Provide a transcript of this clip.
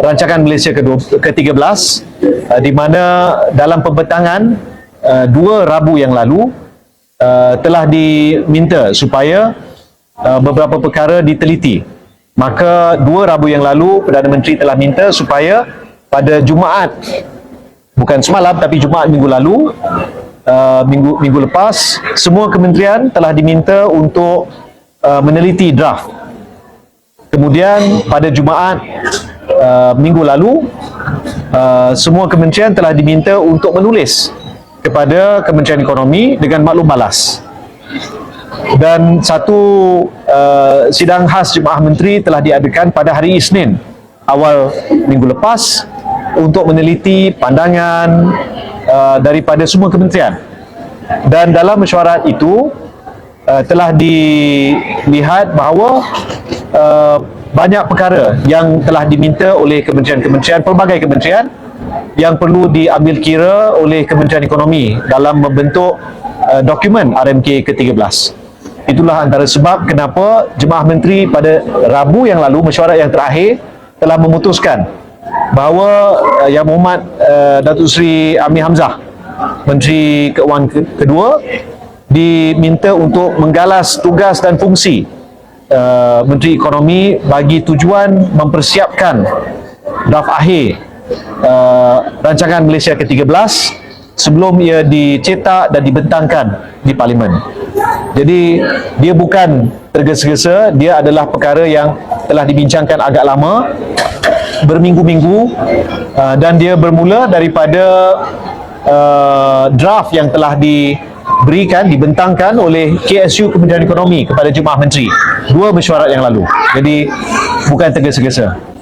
rancangan Malaysia ke-12 ke-13 uh, di mana dalam pembentangan uh, dua Rabu yang lalu uh, telah diminta supaya uh, beberapa perkara diteliti. Maka dua Rabu yang lalu Perdana Menteri telah minta supaya pada Jumaat bukan semalam tapi Jumaat minggu lalu uh, minggu minggu lepas semua kementerian telah diminta untuk uh, meneliti draft. Kemudian pada Jumaat uh, minggu lalu uh, semua kementerian telah diminta untuk menulis kepada Kementerian Ekonomi dengan maklum balas. Dan satu uh, sidang khas Jemaah Menteri telah diadakan pada hari Isnin awal minggu lepas untuk meneliti pandangan uh, daripada semua kementerian. Dan dalam mesyuarat itu uh, telah dilihat bahawa uh, banyak perkara yang telah diminta oleh kementerian-kementerian, pelbagai kementerian yang perlu diambil kira oleh Kementerian Ekonomi dalam membentuk uh, dokumen RMK ke-13. Itulah antara sebab kenapa Jemaah Menteri pada Rabu yang lalu, mesyuarat yang terakhir telah memutuskan bahawa uh, Yang Mohd uh, Datuk Seri Amir Hamzah Menteri Keuangan ke- kedua diminta untuk menggalas tugas dan fungsi uh, Menteri Ekonomi bagi tujuan mempersiapkan draft akhir uh, rancangan Malaysia ke-13 sebelum ia dicetak dan dibentangkan di Parlimen. Jadi dia bukan tergesa-gesa, dia adalah perkara yang telah dibincangkan agak lama berminggu-minggu uh, dan dia bermula daripada uh, draft yang telah diberikan dibentangkan oleh KSU Kementerian Ekonomi kepada Jemaah Menteri. Dua mesyuarat yang lalu. Jadi bukan tergesa-gesa